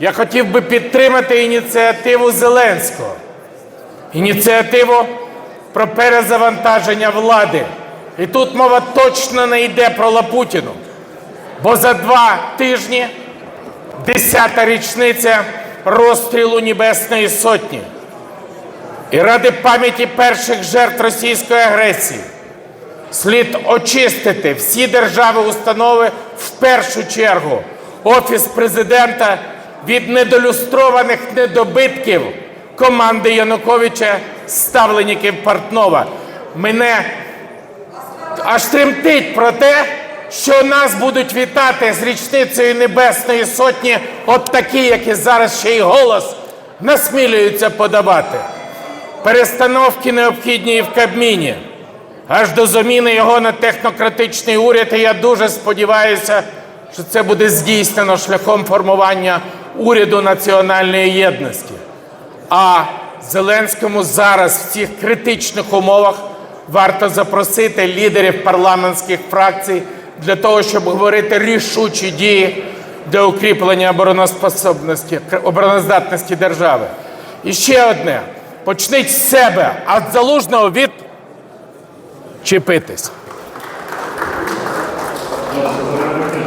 я хотів би підтримати ініціативу Зеленського, ініціативу про перезавантаження влади. І тут мова точно не йде про Лапутіну, бо за два тижні десята річниця розстрілу Небесної Сотні. І ради пам'яті перших жертв російської агресії слід очистити всі держави установи в першу чергу Офіс президента від недолюстрованих недобитків команди Януковича ставленників Портнова. Мене аж тремтить про те, що нас будуть вітати з річницею Небесної Сотні, от такі, які зараз ще й голос насмілюються подавати. Перестановки необхідні і в Кабміні, аж до заміни його на технократичний уряд. І я дуже сподіваюся, що це буде здійснено шляхом формування уряду національної єдності. А Зеленському зараз в цих критичних умовах варто запросити лідерів парламентських фракцій для того, щоб говорити рішучі дії для укріплення обороноспособності, обороноздатності держави. І ще одне: почніть з себе, а залужного від чіпитись.